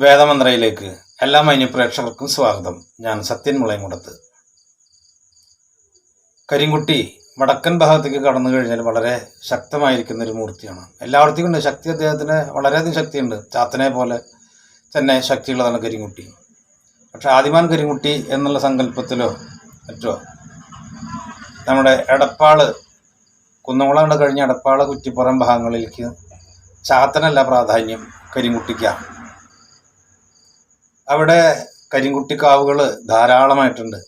വേദമന്ത്രയിലേക്ക് എല്ലാ മാന്യപ്രേക്ഷകർക്കും സ്വാഗതം. ഞാൻ സത്യൻ മുളയംകുടത്ത്. കരിങ്കുട്ടി വടക്കൻ ഭാഗത്തേക്ക് കടന്നു കഴിഞ്ഞാൽ വളരെ ശക്തമായിരിക്കുന്ന ഒരു മൂർത്തിയാണ്. എല്ലാവർക്കും ഉണ്ട്. ശക്തി അദ്ദേഹത്തിന് വളരെയധികം ശക്തിയുണ്ട്. ചാത്തനെ പോലെ തന്നെ ശക്തിയുള്ളതാണ് കരിങ്കുട്ടി. പക്ഷെ ആദിമാൻ കരിങ്കുട്ടി എന്നുള്ള സങ്കല്പത്തിലോ മറ്റോ നമ്മുടെ എടപ്പാൾ കുന്നംകുളം കഴിഞ്ഞ എടപ്പാൾ കുറ്റിപ്പുറം ഭാഗങ്ങളിലേക്ക് ചാത്തനല്ല പ്രാധാന്യം കരിങ്കുട്ടിക്കാണ്. അവിടെ കരിങ്കുട്ടിക്കാവുകൾ ധാരാളമായിട്ടുണ്ട്.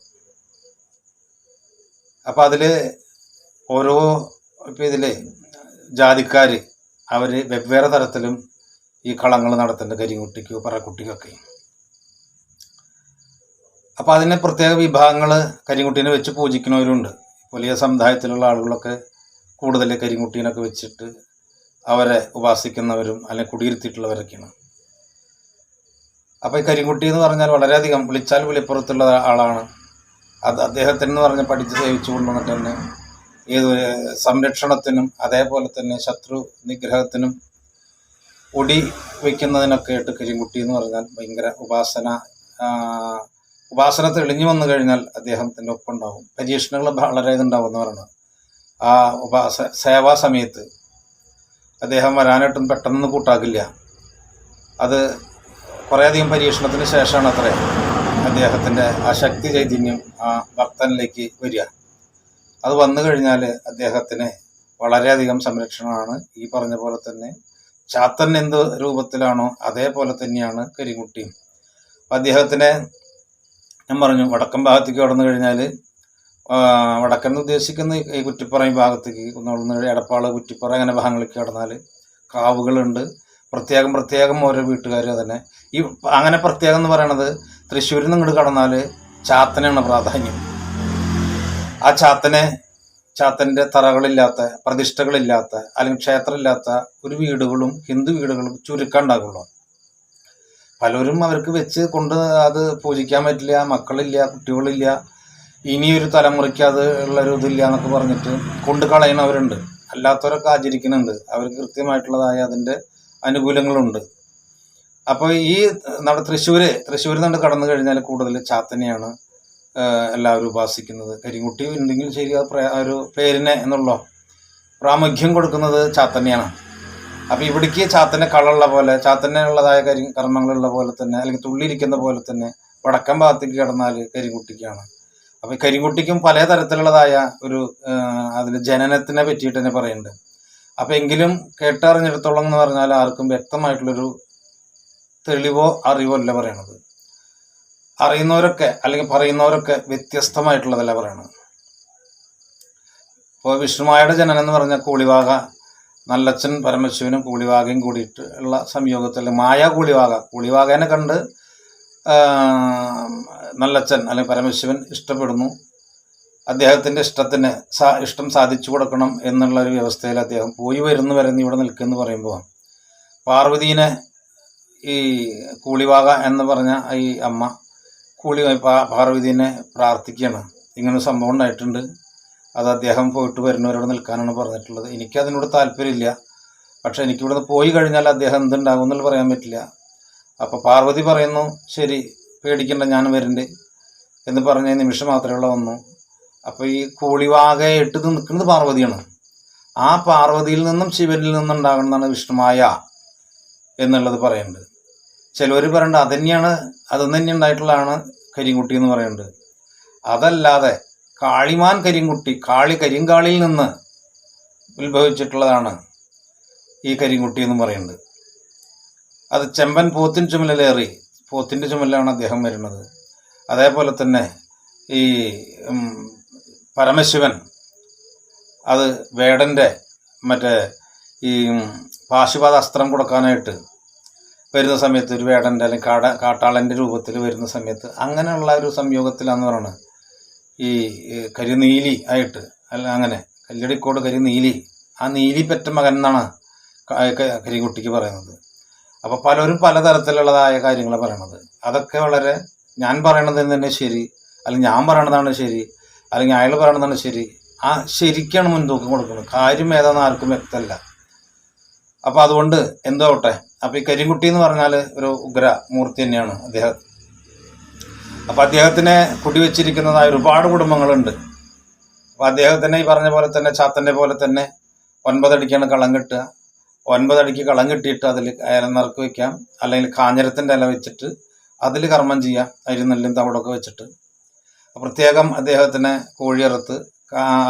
അപ്പം അതിൽ ഓരോ ഇപ്പം ഇതിൽ ജാതിക്കാർ അവർ വെവ്വേറെ തരത്തിലും ഈ കളങ്ങൾ നടത്തുന്നുണ്ട് കരിങ്കുട്ടിക്കോ പറക്കുട്ടിക്കൊക്കെ. അപ്പം അതിനെ പ്രത്യേക വിഭാഗങ്ങൾ കരിങ്കുട്ടീനെ വെച്ച് പൂജിക്കുന്നവരുണ്ട്. വലിയ സമുദായത്തിലുള്ള ആളുകളൊക്കെ കൂടുതൽ കരിങ്കുട്ടീനൊക്കെ വെച്ചിട്ട് അവരെ ഉപാസിക്കുന്നവരും അല്ലെങ്കിൽ കുടിയിരുത്തിയിട്ടുള്ളവരൊക്കെയാണ്. അപ്പോൾ ഈ കരിങ്കുട്ടി എന്ന് പറഞ്ഞാൽ വളരെയധികം വിളിച്ചാൽ വിളിപ്പുറത്തുള്ള ആളാണ്. അത് അദ്ദേഹത്തിന് എന്ന് പറഞ്ഞ് പഠിച്ച് സേവിച്ചു കൊണ്ടുവന്നിട്ട് തന്നെ ഏതൊരു സംരക്ഷണത്തിനും അതേപോലെ തന്നെ ശത്രു നിഗ്രഹത്തിനും ഒടി വയ്ക്കുന്നതിനൊക്കെ ആയിട്ട് കരിങ്കുട്ടി എന്ന് പറഞ്ഞാൽ ഭയങ്കര ഉപാസന ഉപാസന തെളിഞ്ഞു വന്നു കഴിഞ്ഞാൽ അദ്ദേഹത്തിന്റെ ഒപ്പം ഉണ്ടാവും. പരീക്ഷണങ്ങൾ വളരെ ഇതുണ്ടാവും എന്ന് പറയുന്നത് ആ ഉപാസ സേവാ സമയത്ത് അദ്ദേഹം വരാനായിട്ടും പെട്ടെന്ന് കൂട്ടാക്കില്ല. അത് കുറേയധികം പരീക്ഷണത്തിന് ശേഷമാണ് അത്രേ അദ്ദേഹത്തിന്റെ ആ ശക്തി ചൈതന്യം ആ ഭക്തനിലേക്ക് വരിക. അത് വന്നു കഴിഞ്ഞാൽ അദ്ദേഹത്തിന് വളരെയധികം സംരക്ഷണമാണ്. ഈ പറഞ്ഞ പോലെ തന്നെ ചാത്തൻ എന്ത് രൂപത്തിലാണോ അതേപോലെ തന്നെയാണ് കരിങ്കുട്ടിയും. അപ്പം അദ്ദേഹത്തിനെ ഞാൻ പറഞ്ഞു വടക്കൻ ഭാഗത്തേക്ക് കടന്നു കഴിഞ്ഞാൽ വടക്കൻ ഉദ്ദേശിക്കുന്ന ഈ- കുറ്റിപ്പുറ ഭാഗത്തേക്ക് കുന്നോളുന്ന എടപ്പാൾ കുറ്റിപ്പുറ അങ്ങനെ ഭാഗങ്ങളിലേക്ക് കടന്നാൽ കാവുകളുണ്ട്. പ്രത്യേകം പ്രത്യേകം ഓരോ വീട്ടുകാർ തന്നെ ഈ അങ്ങനെ പ്രത്യേകം എന്ന് പറയണത് തൃശ്ശൂരിൽ നിന്ന് ഇങ്ങോട്ട് കടന്നാൽ ചാത്തനാണ് പ്രാധാന്യം. ആ ചാത്തനെ ചാത്തന്റെ തറകളില്ലാത്ത പ്രതിഷ്ഠകളില്ലാത്ത അല്ലെങ്കിൽ ക്ഷേത്രമില്ലാത്ത ഒരു വീടുകളും ഹിന്ദു വീടുകളും ചുരുക്കാണ്ടാകുള്ളൂ പലരും അവർക്ക് വെച്ച് കൊണ്ട് അത് പൂജിക്കാൻ പറ്റില്ല മക്കളില്ല കുട്ടികളില്ല. ഇനിയൊരു തലമുറയ്ക്ക് അത് ഉള്ളൊരു ഇതില്ല എന്നൊക്കെ പറഞ്ഞിട്ട് കൊണ്ട് കളയണവരുണ്ട് അല്ലാത്തവരൊക്കെ ആചരിക്കുന്നുണ്ട്. അവർക്ക് കൃത്യമായിട്ടുള്ളതായ അതിന്റെ അനുകൂലങ്ങളുണ്ട്. അപ്പോൾ ഈ നമ്മുടെ തൃശ്ശൂർ തൃശ്ശൂരിൽ നിന്ന് കടന്നു കഴിഞ്ഞാൽ കൂടുതൽ ചാത്തനെയാണ് എല്ലാവരും ഉപാസിക്കുന്നത്. കരിങ്കുട്ടി ഉണ്ടെങ്കിൽ ശരി ആ ഒരു പേരിനെ എന്നുള്ള പ്രാമുഖ്യം കൊടുക്കുന്നത് ചാത്തന്നെയാണ്. അപ്പോൾ ഇവിടേക്ക് ചാത്തനെ കളുള്ള പോലെ ചാത്തനുള്ളതായ കരി കർമ്മങ്ങളുള്ള പോലെ തന്നെ അല്ലെങ്കിൽ തുള്ളിയിരിക്കുന്ന പോലെ തന്നെ വടക്കൻ ഭാഗത്തേക്ക് കടന്നാൽ കരിങ്കുട്ടിക്കാണ്. അപ്പോൾ കരിങ്കുട്ടിക്കും പല തരത്തിലുള്ളതായ ഒരു അതിൽ ജനനത്തിനെ പറ്റിയിട്ട് തന്നെ പറയുന്നുണ്ട്. അപ്പോൾ എങ്കിലും കേട്ടറിഞ്ഞിടത്തോളം എന്ന് പറഞ്ഞാൽ ആർക്കും വ്യക്തമായിട്ടുള്ളൊരു തെളിവോ അറിവോ അല്ല പറയണത്. അറിയുന്നവരൊക്കെ അല്ലെങ്കിൽ പറയുന്നവരൊക്കെ വ്യത്യസ്തമായിട്ടുള്ളതല്ല പറയണത്. ഇപ്പോൾ വിഷ്ണുമായുടെ ജനനം എന്ന് പറഞ്ഞാൽ കൂളിവാക നല്ലച്ഛൻ പരമശിവനും കൂളിവാകയും കൂടിയിട്ട് ഉള്ള സംയോഗത്തിൽ മായ കൂളിവാക കൂളിവാകേനെ കണ്ട് നല്ലച്ഛൻ അല്ലെങ്കിൽ പരമശിവൻ ഇഷ്ടപ്പെടുന്നു. അദ്ദേഹത്തിന്റെ ഇഷ്ടത്തിന് സാ ഇഷ്ടം സാധിച്ചു കൊടുക്കണം എന്നുള്ള ഒരു വ്യവസ്ഥയിൽ അദ്ദേഹം പോയി വരുന്നു വരെ ഇവിടെ നിൽക്കുമെന്ന് പറയുമ്പോൾ പാർവതീനെ ഈ കൂളിവാക എന്ന് പറഞ്ഞ ഈ അമ്മ കൂളി പാർവതീനെ പ്രാർത്ഥിക്കുകയാണ്. ഇങ്ങനൊരു സംഭവം ഉണ്ടായിട്ടുണ്ട്. അത് അദ്ദേഹം പോയിട്ട് വരുന്നവരോട് നിൽക്കാനാണ് പറഞ്ഞിട്ടുള്ളത്. എനിക്കതിനോട് താല്പര്യമില്ല. പക്ഷെ എനിക്കിവിടുന്ന് പോയി കഴിഞ്ഞാൽ അദ്ദേഹം എന്തുണ്ടാകും എന്നുള്ള പറയാൻ പറ്റില്ല. അപ്പോൾ പാർവതി പറയുന്നു ശരി പേടിക്കേണ്ട ഞാൻ വരുന്നുണ്ട് എന്ന് പറഞ്ഞ നിമിഷം മാത്രമേ ഉള്ള വന്നു. അപ്പോൾ ഈ കൂളിവാകയിട്ട് നിൽക്കുന്നത് പാർവതിയാണ്. ആ പാർവതിയിൽ നിന്നും ശിവനിൽ നിന്നും ഉണ്ടാകുന്നതാണ് വിഷ്ണുമായ എന്നുള്ളത് പറയുന്നുണ്ട് ചിലവർ പറയുന്നുണ്ട് അതന്നെയാണ് അത് തന്നെ ഉണ്ടായിട്ടുള്ളതാണ് കരിങ്കുട്ടി എന്ന് പറയുന്നത് അതല്ലാതെ കാളിമാൻ കരിങ്കുട്ടി കാളി കരിങ്കാളിയിൽ നിന്ന് ഉത്ഭവിച്ചിട്ടുള്ളതാണ് ഈ കരിങ്കുട്ടി എന്ന് പറയുന്നത് അത് ചെമ്പൻ പോത്തിൻ ചുമലിലേറി പോത്തിന്റെ ചുമലിലാണ് അദ്ദേഹം വരുന്നത്. അതേപോലെ തന്നെ ഈ പരമശിവൻ അത് വേടന്റെ മറ്റേ ഈ പാശുപാത അസ്ത്രം കൊടുക്കാനായിട്ട് വരുന്ന സമയത്ത് ഒരു വേടന്റെ അല്ലെങ്കിൽ കാട കാട്ടാളന്റെ രൂപത്തിൽ വരുന്ന സമയത്ത് അങ്ങനെയുള്ള ഒരു സംയോഗത്തിലാന്ന് പറയുന്നത് ഈ കരിനീലി ആയിട്ട് അല്ല അങ്ങനെ കല്ലടിക്കോട് കരിനീലി ആ നീലി പെറ്റ മകൻ എന്നാണ് കരികുട്ടിക്ക് പറയുന്നത്. അപ്പോൾ പലരും പലതരത്തിലുള്ളതായ കാര്യങ്ങളാണ് പറയണത്. അതൊക്കെ വളരെ ഞാൻ പറയണത് തന്നെ ശരി അല്ലെങ്കിൽ ഞാൻ പറയണതാണ് ശരി അല്ലെങ്കിൽ അയാൾ പറയണതാണ് ശരി. ആ ശരിക്കാണ് മുൻതൂക്കം കൊടുക്കുന്നത്. കാര്യം ഏതാണെന്ന് ആർക്കും വ്യക്തമല്ല. അപ്പോൾ അതുകൊണ്ട് എന്തോ ആവട്ടെ. അപ്പോൾ ഈ കരിങ്കുട്ടി എന്ന് പറഞ്ഞാൽ ഒരു ഉഗ്ര മൂർത്തി തന്നെയാണ് അദ്ദേഹം. അപ്പോൾ അദ്ദേഹത്തിനെ കുടിവെച്ചിരിക്കുന്നതായ ഒരുപാട് കുടുംബങ്ങളുണ്ട്. അപ്പോൾ അദ്ദേഹത്തിനെ ഈ പറഞ്ഞ പോലെ തന്നെ ചാത്തന്റെ പോലെ തന്നെ ഒൻപതടിക്കാണ് കളം കെട്ടുക. ഒൻപതടിക്ക് കളം കെട്ടിയിട്ട് അതിൽ അയലനറുക്ക് വെക്കാം. അല്ലെങ്കിൽ കാഞ്ഞിരത്തിന്റെ ഇല വെച്ചിട്ട് അതിൽ കർമ്മം ചെയ്യാം. അരിനെല്ലും തവിടൊക്കെ വെച്ചിട്ട്. പ്രത്യേകം അദ്ദേഹത്തിന് കോഴിയറുത്ത്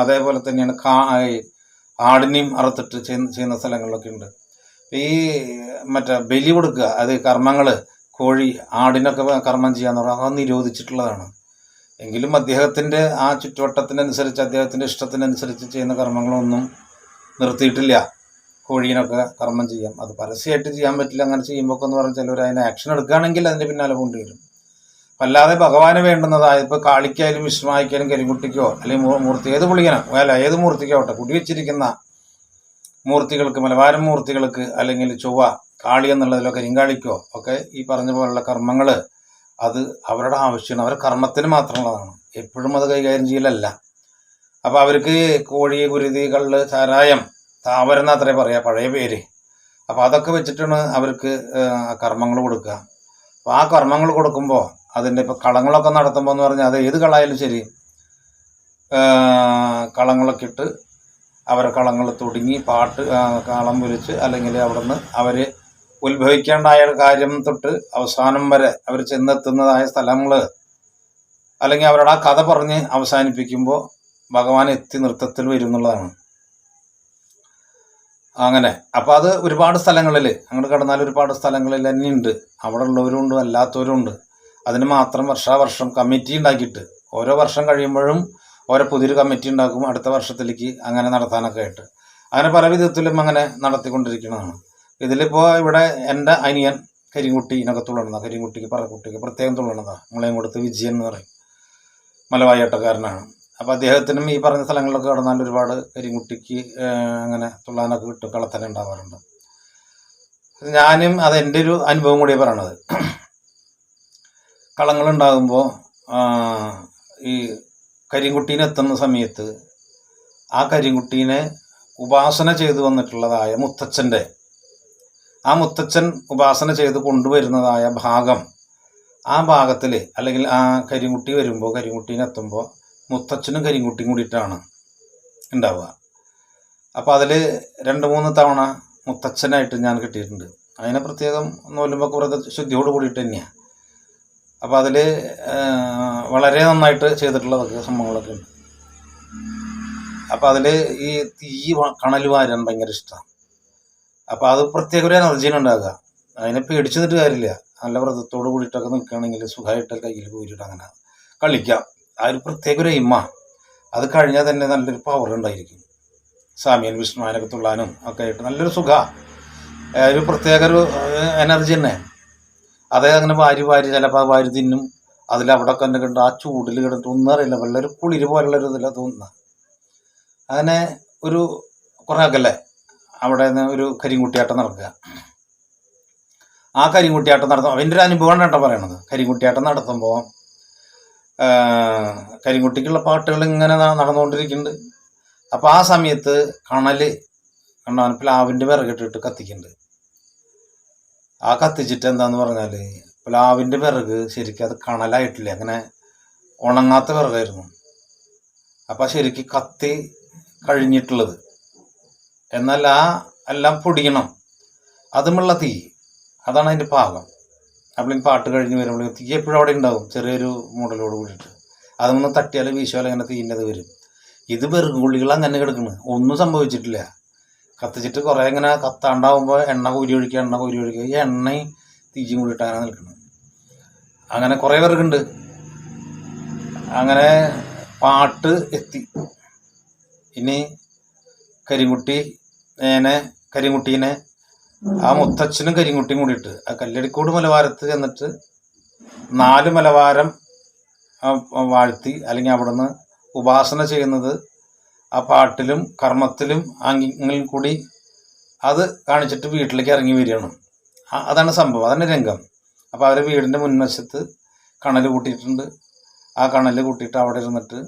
അതേപോലെ തന്നെയാണ് കാ ആടിനെയും അറുത്തിട്ട് ചെയ്യുന്ന ചെയ്യുന്ന സ്ഥലങ്ങളിലൊക്കെ ഉണ്ട്. ഈ മറ്റേ ബലി കൊടുക്കുക അത് കർമ്മങ്ങൾ കോഴി ആടിനൊക്കെ കർമ്മം ചെയ്യാന്ന് പറഞ്ഞാൽ അത് നിരോധിച്ചിട്ടുള്ളതാണ്. എങ്കിലും അദ്ദേഹത്തിന്റെ ആ ചുറ്റുവട്ടത്തിനനുസരിച്ച് അദ്ദേഹത്തിന്റെ ഇഷ്ടത്തിനനുസരിച്ച് ചെയ്യുന്ന കർമ്മങ്ങളൊന്നും നിർത്തിയിട്ടില്ല. കോഴീനൊക്കെ കർമ്മം ചെയ്യാം. അത് പരസ്യമായിട്ട് ചെയ്യാൻ പറ്റില്ല അങ്ങനെ ചെയ്യുമ്പോൾ എന്ന് പറഞ്ഞാൽ ചിലർ അതിന് ആക്ഷൻ എടുക്കുകയാണെങ്കിൽ അതിന്റെ പിന്നാലെ പോകേണ്ടി വരും. അല്ലാതെ ഭഗവാന് വേണ്ടുന്നതായ ഇപ്പോൾ കാളിക്കായാലും വിഷ്ണുവായിക്കായാലും കരിമുട്ടിക്കോ അല്ലെങ്കിൽ മൂർത്തി ഏത് പുളിയനോ അല്ല ഏത് മൂർത്തിക്കാവട്ടെ? കുടിവെച്ചിരിക്കുന്ന മൂർത്തികൾക്ക് മലബാരം മൂർത്തികൾക്ക് അല്ലെങ്കിൽ ചൊവ്വ കാളി എന്നുള്ളതിലോ കരിങ്കാളിക്കോ ഒക്കെ ഈ പറഞ്ഞ പോലുള്ള കർമ്മങ്ങൾ അത് അവരുടെ ആവശ്യമാണ്. അവരുടെ കർമ്മത്തിന് മാത്രമുള്ളതാണ്. എപ്പോഴും അത് കൈകാര്യം ചെയ്യലല്ല. അപ്പോൾ അവർക്ക് കോഴി കുരുതി കള്ള് ചാരായം താവരം അത്രേ പറയാ പഴയ പേര്. അപ്പോൾ അതൊക്കെ വെച്ചിട്ടാണ് അവർക്ക് കർമ്മങ്ങൾ കൊടുക്കുക. അപ്പോൾ ആ കർമ്മങ്ങൾ കൊടുക്കുമ്പോൾ അതിന്റെ ഇപ്പോൾ കളങ്ങളൊക്കെ നടത്തുമ്പോൾ എന്ന് പറഞ്ഞാൽ അത് ഏത് കളായാലും ശരി. കളങ്ങളൊക്കെ ഇട്ട് അവരെ കളങ്ങൾ തുടങ്ങി പാട്ട് കളം വിളിച്ച് അല്ലെങ്കിൽ അവിടെ നിന്ന് അവർ ഉത്ഭവിക്കേണ്ടായ കാര്യം തൊട്ട് അവസാനം വരെ അവർ ചെന്നെത്തുന്നതായ സ്ഥലങ്ങൾ അല്ലെങ്കിൽ അവരുടെ ആ കഥ പറഞ്ഞ് അവസാനിപ്പിക്കുമ്പോൾ ഭഗവാൻ എത്തി നൃത്തത്തിൽ വരും എന്നുള്ളതാണ്. അങ്ങനെ. അപ്പോൾ അത് ഒരുപാട് സ്ഥലങ്ങളിൽ അങ്ങോട്ട് കടന്നാൽ ഒരുപാട് സ്ഥലങ്ങളിൽ തന്നെ ഉണ്ട് അവിടെ ഉള്ളവരും ഉണ്ട് അല്ലാത്തവരും ഉണ്ട്. അതിന് മാത്രം വർഷാവർഷം കമ്മിറ്റി ഉണ്ടാക്കിയിട്ട് ഓരോ വർഷം കഴിയുമ്പോഴും ഓരോ പുതിയൊരു കമ്മിറ്റി ഉണ്ടാക്കും അടുത്ത വർഷത്തിലേക്ക് അങ്ങനെ നടത്താനൊക്കെ ആയിട്ട്. അങ്ങനെ പല വിധത്തിലും അങ്ങനെ നടത്തിക്കൊണ്ടിരിക്കുന്നതാണ് ഇതിലിപ്പോൾ ഇവിടെ എന്റെ അനിയൻ കരിങ്കുട്ടീനൊക്കെ തുള്ളണതാണ് കരിങ്കുട്ടിക്ക് പറക്കുട്ടിക്ക് പ്രത്യേകം തുള്ളണതാണ് നമ്മളെയും കൊടുത്ത് വിജയൻ എന്ന് പറയും. മലവായട്ടക്കാരനാണ് അപ്പോൾ അദ്ദേഹത്തിനും ഈ പറഞ്ഞ സ്ഥലങ്ങളിലൊക്കെ കടന്നാൽ ഒരുപാട് കരിങ്കുട്ടിക്ക് അങ്ങനെ തുള്ളാനൊക്കെ കിട്ടും കളത്തന ഉണ്ടാവാറുണ്ട്. ഞാനും അത് എന്റെ ഒരു അനുഭവം കൂടിയാണ് പറയണത്. കളങ്ങളുണ്ടാകുമ്പോൾ ഈ കരിങ്കുട്ടീനെ എത്തുന്ന സമയത്ത് ആ കരിങ്കുട്ടീനെ ഉപാസന ചെയ്തു വന്നിട്ടുള്ളതായ മുത്തച്ഛന്റെ ആ മുത്തച്ഛൻ ഉപാസന ചെയ്ത് കൊണ്ടുവരുന്നതായ ഭാഗം ആ ഭാഗത്തിൽ അല്ലെങ്കിൽ ആ കരിങ്കുട്ടി വരുമ്പോൾ കരിങ്കുട്ടീനെ എത്തുമ്പോൾ മുത്തച്ഛനും കരിങ്കുട്ടിയും കൂടിയിട്ടാണ് ഉണ്ടാവുക. അപ്പോൾ അതിൽ രണ്ട് മൂന്ന് തവണ മുത്തച്ഛനായിട്ട് ഞാൻ കിട്ടിയിട്ടുണ്ട്. അതിനെ പ്രത്യേകം നോലുമ്പോൾ കുറേ ശുദ്ധിയോട് കൂടിയിട്ട് തന്നെയാണ് അപ്പോൾ അതിൽ വളരെ നന്നായിട്ട് ചെയ്തിട്ടുള്ള സംഭവങ്ങളൊക്കെ ഉണ്ട്. അപ്പോൾ അതിൽ ഈ തീ കണൽ വാരാൻ ഭയങ്കര ഇഷ്ടമാണ് അപ്പോൾ അത് പ്രത്യേക ഒരു എനർജിയാണ് ഉണ്ടാകുക അതിനെ പേടിച്ചു നിന്നിട്ട് കാര്യമില്ല. നല്ല വ്രതത്തോട് കൂടിയിട്ടൊക്കെ നിൽക്കുകയാണെങ്കിൽ സുഖമായിട്ട് കയ്യിൽ പോയിട്ട് അങ്ങനെ കളിക്കാം. ആ ഒരു പ്രത്യേക ഒരു ഇമ്മ അത് കഴിഞ്ഞാൽ തന്നെ നല്ലൊരു പവർ ഉണ്ടായിരിക്കും. സാമിയൻ വിഷ്ണുവാനൊക്കെ തുള്ളാനും ഒക്കെ ആയിട്ട് നല്ലൊരു സുഖ. ഒരു പ്രത്യേക ഒരു എനർജി തന്നെ. അതേ അങ്ങനെ വാരി വാരി ചിലപ്പോൾ വാരി തിന്നും. അതിൽ അവിടെ തന്നെ കണ്ട് ആ ചൂടിൽ കിടന്ന് ഒന്നും അറിയില്ല. വളരെ കുളിര് പോലുള്ളൊരു ഇതിലാണ് തോന്നുന്ന. അങ്ങനെ ഒരു കുറേ അകലെ അവിടെ നിന്ന് ഒരു കരിങ്കുട്ടിയാട്ടം നടക്കുക. ആ കരിങ്കുട്ടിയാട്ടം നടത്തും അവന്റെ ഒരു അനുഭവമാണ് കേട്ടോ പറയണത്. കരിങ്കുട്ടിയാട്ടം നടത്തുമ്പോൾ കരിങ്കുട്ടിക്കുള്ള പാട്ടുകൾ ഇങ്ങനെ നടന്നുകൊണ്ടിരിക്കുന്നുണ്ട്. അപ്പോൾ ആ സമയത്ത് കണൽ കണ്ടോ? പ്ലാവിന്റെ വിറകിട്ടിട്ട് കത്തിക്കുന്നുണ്ട്. ആ കത്തിച്ചിട്ട് എന്താന്ന് പറഞ്ഞാൽ പ്ലാവിന്റെ വിറക് ശരിക്കും അത് കണലായിട്ടില്ല. അങ്ങനെ ഉണങ്ങാത്ത വിറകായിരുന്നു അപ്പം ശരിക്കും കത്തി കഴിഞ്ഞിട്ടുള്ളത്. എന്നാൽ ആ എല്ലാം പൊടിയണം. അതുമുള്ള തീ. അതാണ് അതിന്റെ പാകം. അപ്പോൾ പാട്ട് കഴിഞ്ഞ് വരുമ്പോൾ തീ എപ്പോഴും അവിടെ ഉണ്ടാവും. ചെറിയൊരു മൂടലോട് കൂടിയിട്ട്. അതൊന്ന് തട്ടിയാൽ വീശാൽ അങ്ങനെ തീന്റെത് വരും. ഇത് വെറുകുള്ളികൾ അങ്ങനെ കിടക്കുന്നു ഒന്നും സംഭവിച്ചിട്ടില്ല. കത്തിച്ചിട്ട് കുറേ ഇങ്ങനെ കത്താണ്ടാവുമ്പോൾ എണ്ണ കോരി ഒഴിക്കുക എണ്ണ കോരി ഒഴിക്കുക. ഈ എണ്ണയും തീച്ചും കൂടിയിട്ട് അങ്ങനെ നിൽക്കുന്നത് അങ്ങനെ കുറേ പേർക്കുണ്ട്. അങ്ങനെ പാട്ട് എത്തി. ഇനി കരിങ്കുട്ടി നേനെ കരിങ്കുട്ടീനെ ആ മുത്തച്ഛനും കരിങ്കുട്ടിയും കൂടിയിട്ട് ആ കല്ലടിക്കോട് മലവാരത്ത് ചെന്നിട്ട് നാല് മലവാരം വാഴ്ത്തി അല്ലെങ്കിൽ അവിടുന്ന് ഉപാസന ചെയ്യുന്നത് ആ പാട്ടിലും കർമ്മത്തിലും ആംഗ്യങ്ങളിൽ കൂടി അത് കാണിച്ചിട്ട് വീട്ടിലേക്ക് ഇറങ്ങി വരികയാണ്. അതാണ് സംഭവം അതാണ് രംഗം. അപ്പോൾ അവർ വീടിന്റെ മുൻവശത്ത് കണൽ കൂട്ടിയിട്ടുണ്ട്. ആ കണൽ കൂട്ടിയിട്ട് അവിടെ ഇരുന്നിട്ട്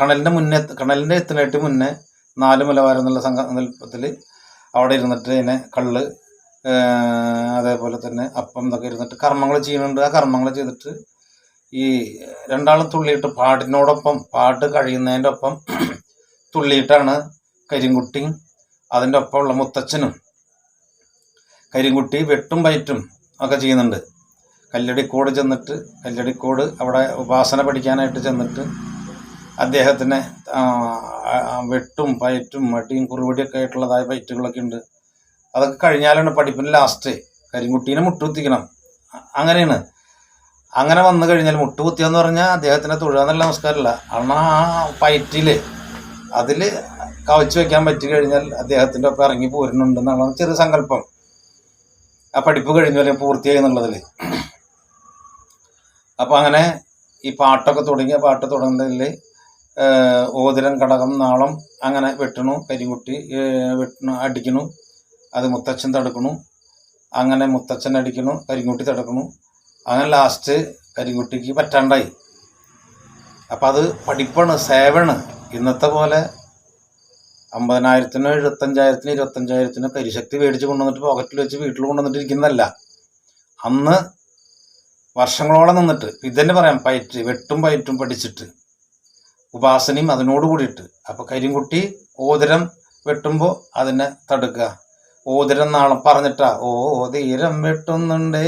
കണലിന്റെ മുന്നേ കണലിന്റെ എത്തിനായിട്ട് മുന്നേ നാല് മലവാരം എന്നുള്ള സങ്കല്പത്തിൽ അവിടെ ഇരുന്നിട്ട് ഇതിനെ കള്ള് അതേപോലെ തന്നെ അപ്പം ഇതൊക്കെ ഇരുന്നിട്ട് കർമ്മങ്ങൾ ചെയ്യുന്നുണ്ട്. ആ കർമ്മങ്ങൾ ചെയ്തിട്ട് ഈ രണ്ടാളും തുള്ളിയിട്ട് പാട്ടിനോടൊപ്പം പാട്ട് കഴിയുന്നതിന്റെ ഒപ്പം തുള്ളിയിട്ടാണ് കരിങ്കുട്ടിയും അതിന്റെ ഒപ്പമുള്ള മുത്തച്ഛനും കരിങ്കുട്ടി വെട്ടും വയറ്റും ഒക്കെ ചെയ്യുന്നുണ്ട്. കല്ലടിക്കോട് ചെന്നിട്ട് കല്ലടിക്കോട് അവിടെ ഉപാസന പഠിക്കാനായിട്ട് ചെന്നിട്ട് അദ്ദേഹത്തിന് വെട്ടും പയറ്റും മടിയും കുറുവടിയൊക്കെ ആയിട്ടുള്ളതായ പയറ്റുകളൊക്കെ ഉണ്ട്. അതൊക്കെ കഴിഞ്ഞാലാണ് പഠിപ്പിന് ലാസ്റ്റ് കരിങ്കുട്ടീനെ മുട്ടുത്തിക്കണം അങ്ങനെയാണ്. അങ്ങനെ വന്നു കഴിഞ്ഞാൽ മുട്ടുകുത്തിയെന്ന് പറഞ്ഞാൽ അദ്ദേഹത്തിനെ തൊഴുകാന്നുള്ള നമസ്കാരമല്ല കാരണം ആ പയറ്റിൽ അതിൽ കവച്ച് വെക്കാൻ പറ്റി കഴിഞ്ഞാൽ അദ്ദേഹത്തിന്റെ ഒപ്പം ഇറങ്ങി പോരുന്നുണ്ടെന്നാണ് ചെറിയ സങ്കല്പം. ആ പഠിപ്പ് കഴിഞ്ഞു അല്ലെങ്കിൽ പൂർത്തിയായി എന്നുള്ളതിൽ അപ്പം അങ്ങനെ ഈ പാട്ടൊക്കെ തുടങ്ങിയ പാട്ട് തുടങ്ങുന്നതിൽ ഓതിരം കടകം നാളം അങ്ങനെ വെട്ടണു കരിങ്കുട്ടി ഏഹ് വെട്ടണു അടിക്കണു. അത് മുത്തച്ഛൻ തടുക്കണു. അങ്ങനെ മുത്തച്ഛൻ അടിക്കണു കരിങ്കുട്ടി തടുക്കണു. അങ്ങനെ ലാസ്റ്റ് കരിങ്കുട്ടിക്ക് പറ്റാണ്ടായി. അപ്പം അത് പഠിപ്പാണ് സേവണ് ഇന്നത്തെ പോലെ അമ്പതിനായിരത്തിനോ എഴുപത്തഞ്ചായിരത്തിനോ ഇരുപത്തഞ്ചായിരത്തിനോ കരിശക്തി മേടിച്ച് കൊണ്ടുവന്നിട്ട് പോക്കറ്റിൽ വെച്ച് വീട്ടിൽ കൊണ്ടുവന്നിട്ടിരിക്കുന്നതല്ല. അന്ന് വർഷങ്ങളോളം നിന്നിട്ട് ഇതന്നെ പറയാം പയറ്റ് വെട്ടും പയറ്റും പഠിച്ചിട്ട് ഉപാസനയും അതിനോട് കൂടിയിട്ട്. അപ്പോൾ കരിങ്കുട്ടി ഓതിരം വെട്ടുമ്പോൾ അതിനെ തടുക്കുക. ഓതിരം പറഞ്ഞിട്ട ഓതിരം വെട്ടുന്നുണ്ടേ.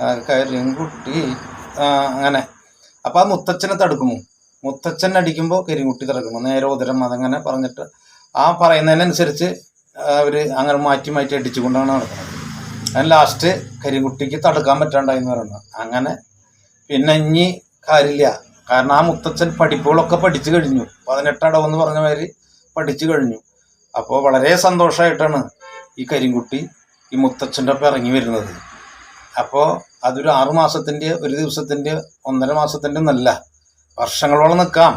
ആ കരിങ്കുട്ടി. അങ്ങനെ. അപ്പോൾ ആ മുത്തച്ഛനെ തടുക്കുമോ? മുത്തച്ഛൻ അടിക്കുമ്പോൾ കരിങ്കുട്ടി തടുക്കുമോ? നേരെ ഉദരം അതങ്ങനെ പറഞ്ഞിട്ട് ആ പറയുന്നതിനനുസരിച്ച് അവർ അങ്ങനെ മാറ്റി മാറ്റി അടിച്ചുകൊണ്ടാണ് നടക്കുന്നത്. അങ്ങനെ ലാസ്റ്റ് കരിങ്കുട്ടിക്ക് തടുക്കാൻ പറ്റാണ്ടായി എന്ന് പറയുന്നത്. അങ്ങനെ പിന്നെ ഇനി കാര്യമില്ല. കാരണം ആ മുത്തച്ഛൻ പഠിപ്പുകളൊക്കെ പഠിച്ചു കഴിഞ്ഞു. പതിനെട്ടടവെന്ന് പറഞ്ഞ മാതിരി പഠിച്ചു കഴിഞ്ഞു. അപ്പോൾ വളരെ സന്തോഷമായിട്ടാണ് ഈ കരിങ്കുട്ടി ഈ മുത്തച്ഛന്റെ ഒപ്പം ഇറങ്ങി വരുന്നത്. അപ്പോൾ അതൊരു ആറു മാസത്തിന്റെ ഒരു ദിവസത്തിന്റെ ഒന്നര മാസത്തിന്റെ ഒന്നല്ല വർഷങ്ങളോളം നിൽക്കാം.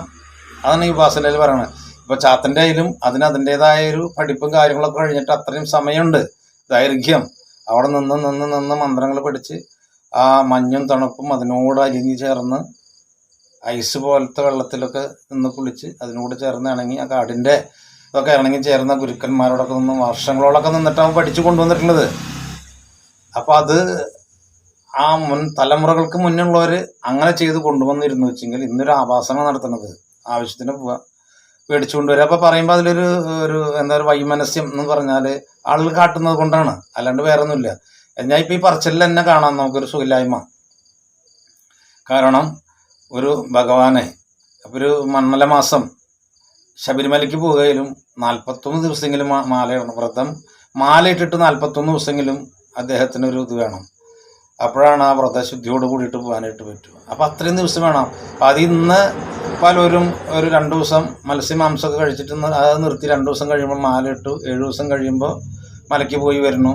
അതാണ് ഈ ഉപാസനയിൽ പറയുന്നത് ഇപ്പോൾ ചാത്തന്റെ ആയാലും അതിന് അതിന്റെതായ ഒരു പഠിപ്പും കാര്യങ്ങളൊക്കെ കഴിഞ്ഞിട്ട് അത്രയും സമയമുണ്ട് ദൈർഘ്യം. അവിടെ നിന്ന് നിന്ന് നിന്ന് മന്ത്രങ്ങൾ പഠിച്ച് ആ മഞ്ഞും തണുപ്പും അതിനോട് അലിഞ്ഞു ചേർന്ന് ഐസ് പോലത്തെ വെള്ളത്തിലൊക്കെ നിന്ന് കുളിച്ച് അതിനോട് ചേർന്ന് ഇണങ്ങി ആ കാടിന്റെ ഇതൊക്കെ ഇറങ്ങി ചേർന്ന ഗുരുക്കന്മാരോടൊക്കെ നിന്ന് നിന്നിട്ട് നിന്നിട്ടാണ് പഠിച്ചു കൊണ്ടുവന്നിട്ടുള്ളത്. അപ്പോൾ അത് ആ മുൻ തലമുറകൾക്ക് മുന്നുള്ളവർ അങ്ങനെ ചെയ്ത് കൊണ്ടുവന്നിരുന്നു വെച്ചെങ്കിൽ ഇന്നൊരു ആഭാസങ്ങൾ നടത്തുന്നത്. ആവശ്യത്തിന് പോവുക മേടിച്ചു കൊണ്ടുവരിക അപ്പോൾ പറയുമ്പോൾ അതിലൊരു ഒരു എന്താ ഒരു വൈമനസ്യം എന്ന് പറഞ്ഞാൽ ആളുകൾ കാട്ടുന്നത് കൊണ്ടാണ്. അല്ലാണ്ട് വേറെ ഒന്നുമില്ല ഞാൻ ഇപ്പോൾ ഈ പറച്ചിലിൽ തന്നെ കാണാം. നമുക്കൊരു സുഖമില്ലായ്മ കാരണം ഒരു ഭഗവാനെ ഒരു മണ്ഡല മാസം ശബരിമലയ്ക്ക് പോവുകയിലും നാൽപ്പത്തൊന്ന് ദിവസമെങ്കിലും മാലയിടണം. വ്രതം മാലയിട്ടിട്ട് നാൽപ്പത്തൊന്ന് ദിവസമെങ്കിലും അദ്ദേഹത്തിന് ഒരു ഇത് വേണം. അപ്പോഴാണ് ആ വ്രതശുദ്ധിയോട് കൂടിയിട്ട് പോകാനായിട്ട് പറ്റുക. അപ്പോൾ അത്രയും ദിവസം വേണം. അപ്പം അത് ഇന്ന് പലരും ഒരു രണ്ട് ദിവസം മത്സ്യമാംസമൊക്കെ കഴിച്ചിട്ട് അത് നിർത്തി രണ്ട് ദിവസം കഴിയുമ്പോൾ മാല ഇട്ടു ഏഴ് ദിവസം കഴിയുമ്പോൾ മലയ്ക്ക് പോയി വരുന്നു.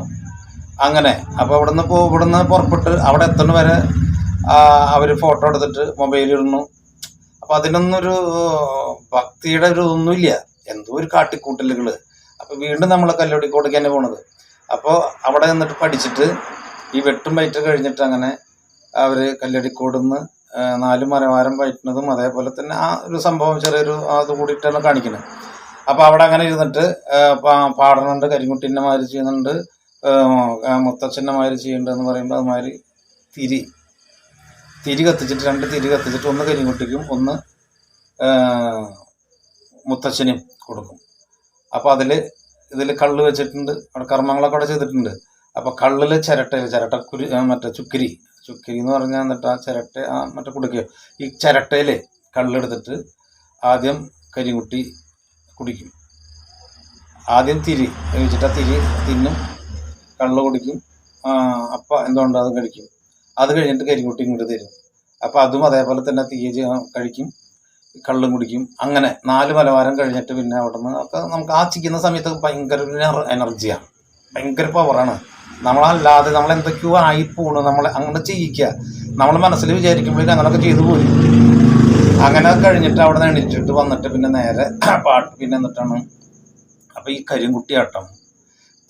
അങ്ങനെ. അപ്പോൾ ഇവിടുന്ന് പോ ഇവിടുന്ന് പുറപ്പെട്ട് അവിടെ എത്തുന്ന വരെ അവർ ഫോട്ടോ എടുത്തിട്ട് മൊബൈലിൽ ഇടുന്നു അപ്പോൾ അതിനൊന്നൊരു ഭക്തിയുടെ ഒരു ഒന്നുമില്ല എന്തോ ഒരു കാട്ടിക്കൂട്ടലുകൾ അപ്പൊ വീണ്ടും നമ്മൾ കല്ലോടിക്കോടേക്ക് തന്നെ പോണത്. അപ്പോൾ അവിടെ നിന്നിട്ട് പഠിച്ചിട്ട് ഈ വെട്ടും പയറ്റ് കഴിഞ്ഞിട്ട് അങ്ങനെ അവർ കല്ലടിക്കോടുന്ന് നാല് മരവാരം പയറ്റുന്നതും അതേപോലെ തന്നെ ആ ഒരു സംഭവം ചെറിയൊരു അത് കൂടിയിട്ടാണ് കാണിക്കുന്നത് അപ്പോൾ അവിടെ അങ്ങനെ ഇരുന്നിട്ട് ആ, പാ- പാടുന്നുണ്ട് കരിങ്കുട്ടീന്റെ മാതിരി ചെയ്യുന്നുണ്ട് ആ, മുത്തച്ഛന്റെ മാതിരി ചെയ്യുന്നുണ്ട് എന്ന് പറയുമ്പോൾ അതുമാതിരി തിരി തിരി കത്തിച്ചിട്ട് രണ്ട് തിരി കത്തിച്ചിട്ട് ഒന്ന് കരിങ്കുട്ടിക്കും ഒന്ന് മുത്തച്ഛനും കൊടുക്കും. അപ്പോൾ അതിൽ ഇതിൽ കള്ള് വെച്ചിട്ടുണ്ട് അവിടെ കർമ്മങ്ങളൊക്കെ അവിടെ ചെയ്തിട്ടുണ്ട്. അപ്പോൾ കള്ളിൽ ചിരട്ടയിൽ ചിരട്ടക്കുരി മറ്റേ ചുക്കിരി. ചുക്കിരി എന്ന് പറഞ്ഞാൽ എന്നിട്ട് ആ ചിരട്ട ആ മറ്റേ കുടിക്കുക ഈ ചിരട്ടയിൽ കള്ളെടുത്തിട്ട് ആദ്യം കരിങ്കുട്ടി കുടിക്കും. ആദ്യം തിരി വെച്ചിട്ട് ആ തിരി തിന്നും കള്ള് കുടിക്കും അപ്പം എന്തുകൊണ്ട് അത് കഴിക്കും. അത് കഴിഞ്ഞിട്ട് കരിങ്കുട്ടി ഇങ്ങോട്ട് തരും. അപ്പോൾ അതും അതേപോലെ തന്നെ തീയതി കഴിക്കും കള്ളും കുടിക്കും. അങ്ങനെ നാല് മലവാരം കഴിഞ്ഞിട്ട് പിന്നെ അവിടെ നിന്ന് ഒക്കെ നമുക്ക് ആ ചിക്കുന്ന സമയത്ത് ഭയങ്കര എനർജിയാണ് ഭയങ്കര പവറാണ് നമ്മളല്ലാതെ നമ്മൾ എന്തൊക്കെയോ ആയി പോണു നമ്മളെ അങ്ങനെ ചെയ്യിക്കുക നമ്മൾ മനസ്സിൽ വിചാരിക്കുമ്പോഴേക്കും അങ്ങനെയൊക്കെ ചെയ്തു പോയി. അങ്ങനെ കഴിഞ്ഞിട്ട് അവിടെ നിന്ന് എണീറ്റിട്ട് വന്നിട്ട് പിന്നെ നേരെ പാട്ട് പിന്നെ എന്നിട്ടാണ്. അപ്പോൾ ഈ കരിങ്കുട്ടിയാട്ടം